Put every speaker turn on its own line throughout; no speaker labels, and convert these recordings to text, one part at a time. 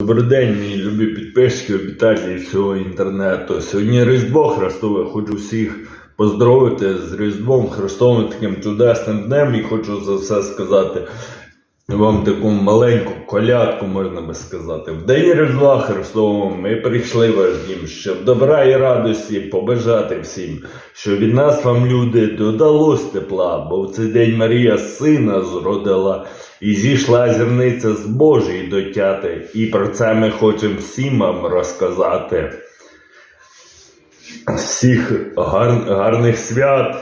Добрий день, мої любі підписчики, обітателі всього інтернету. Сьогодні Різдво Христове. Хочу всіх поздоровити з Різдвом Христовим таким чудесним днем і хочу за все сказати вам таку маленьку колядку, можна би сказати. В день Різдва Христового ми прийшли в ваш дім, щоб добра і радості побажати всім, що від нас вам люди додалось тепла, бо в цей день Марія сина зродила. І зійшла зірниця з Божої дотяти, і про це ми хочемо всім вам розказати. Всіх гар... гарних свят,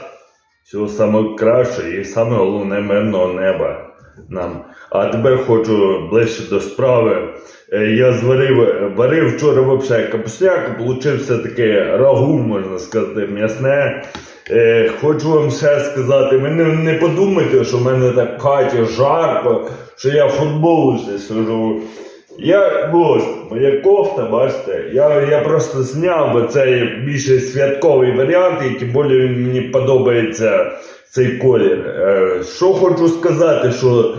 всього самого кращого і саме головне мирного неба нам. А тепер хочу ближче до справи. Е, Я зварив, варив вчора взагалі капусняк, получився таке рагу, можна сказати, м'ясне. Е, хочу вам ще сказати, ви не, не подумайте, що в мене так в хаті жарко, що я в футболці сижу. Я ось моя кофта, бачите, я, я просто зняв бо цей більше святковий варіант, і тим більше він мені подобається цей колір. Е, що хочу сказати, що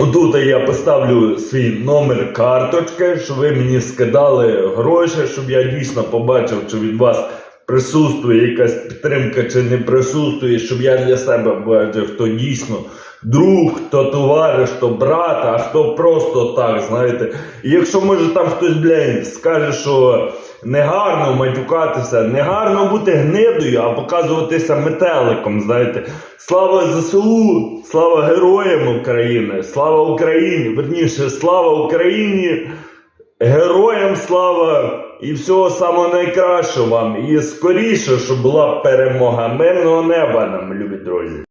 Отут я поставлю свій номер карточки, щоб ви мені скидали гроші, щоб я дійсно побачив, чи від вас присутствує якась підтримка, чи не присутствує, щоб я для себе бачив, хто дійсно друг, хто товариш, хто брат, а хто просто так, знаєте. І якщо може там хтось, блядь, скаже, що негарно матюкатися, негарно бути гнидою, а показуватися метеликом, знаєте. Слава ЗСУ, слава героям України, слава Україні, верніше, слава Україні, героям слава і всього самого найкращого вам. І скоріше, щоб була перемога мирного неба нам, любі друзі.